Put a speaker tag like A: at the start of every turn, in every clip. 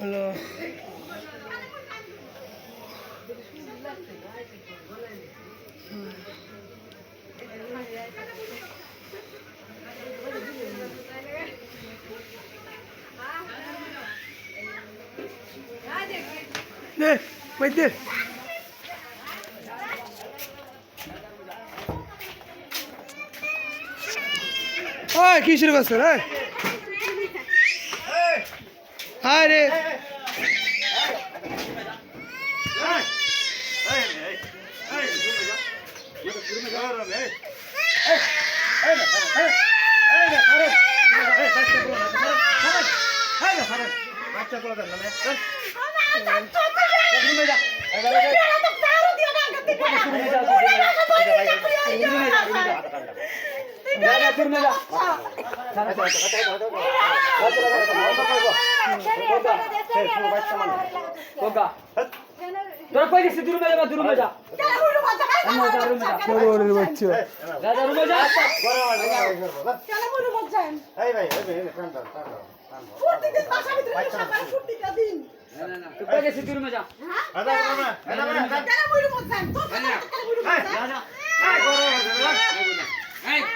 A: হলো দে ভাই দে। ওই কি শুরু করছ রে হায় রে
B: তোরা কই গেছিস দূরে যা দূরে যা
A: ওরে বাচ্চা
B: যা যা রুমে যা তুই কই গেছিস দূরে যা এই যা গো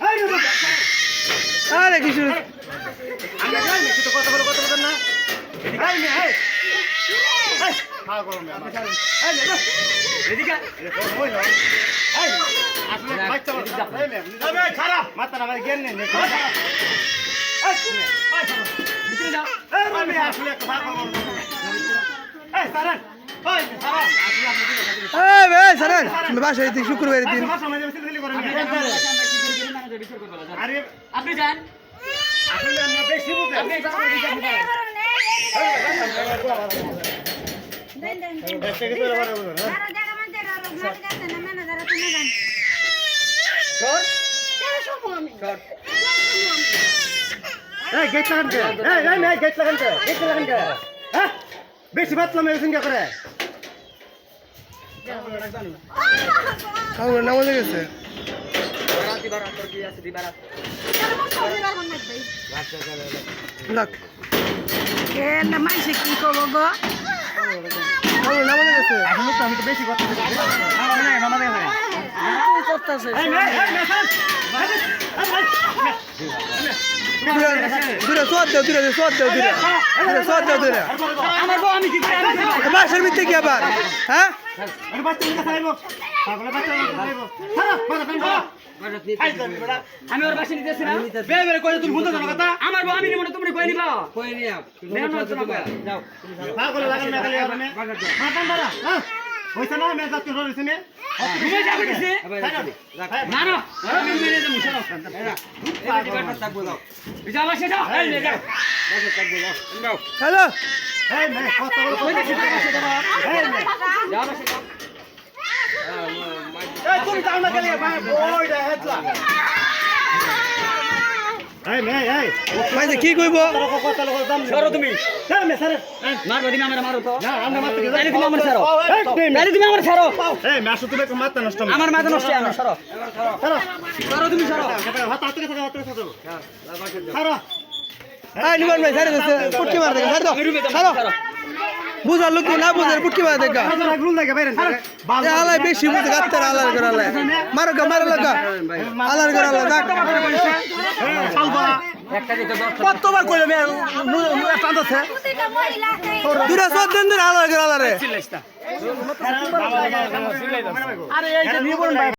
B: দেখা এই এই দিকা
A: আরে কি শুরু
B: এদিকে ভিতরে যা।
A: এই বে সারান বাসায় দিন। শুক্রবারের দিন
B: আপনি যান
C: বেশি বাতলাম এই সঙ্গে করে
A: আমার নামাজে গেছে দূরে সোয়াদ দেও দূরে সোয়াদ দেও দূরে দূরে সোয়াদ দেও দূরে? বাসার ভিতরে কি আবার হ্যাঁ
C: বাচ্চা
B: আমি ওর বাসা নিতেছি না।
C: তুমি বুঝতে জানো কথা।
B: আমার বউ আমি নিব না তুমি কই নিবা। কই নিয়া নেও না তো যাও
C: পাগলে লাগাল না খালি আপনি মাতান বাড়া হ্যাঁ? হইছে না? মে যাচ্ছি রইছে নে?
B: ঘুমে যাবে কিসে না না আমি মেরে দেবো চলো যাও। বাসা যাও এই লে যাও। যাও
A: হ্যালো?
C: এই মে কথা বলো।
B: কই গেছিস যাও
C: এই মে
B: যাও বাসা যাও
C: এই তুমি যাও না গেলে ভাই ওইটা হেতলা এই মে এই
A: মাইতে কি কইব
C: কথা লোক দাম
B: সরো তুমি
C: স্যার মে স্যার
B: মারবো দিন আমার মারো তো
C: না আমরা মারতে
B: তাহলে তুমি আমার ছাড়ো
C: এই
B: তুমি আমার ছাড়ো
C: এই মে আসো তুমি একটু নষ্ট
B: আমার মাথা নষ্ট আমি সরো
C: ছাড়ো
B: সরো তুমি সরো
C: হাত হাত থেকে হাত থেকে ছাড়ো
A: এই নিবান ভাই সারে দে মার ছাড়ো
B: সরো
A: বুঝার লোক না বুঝার? পুটকি মার দেখা। আলাই বেশি বুঝে গাত্তার আলার করে আলাই। মারো গা, মারো লাগা। আলার করে আলাই দেখ
C: কতবার কইলে টানতেছে
A: দূরে আলার করে আলারে।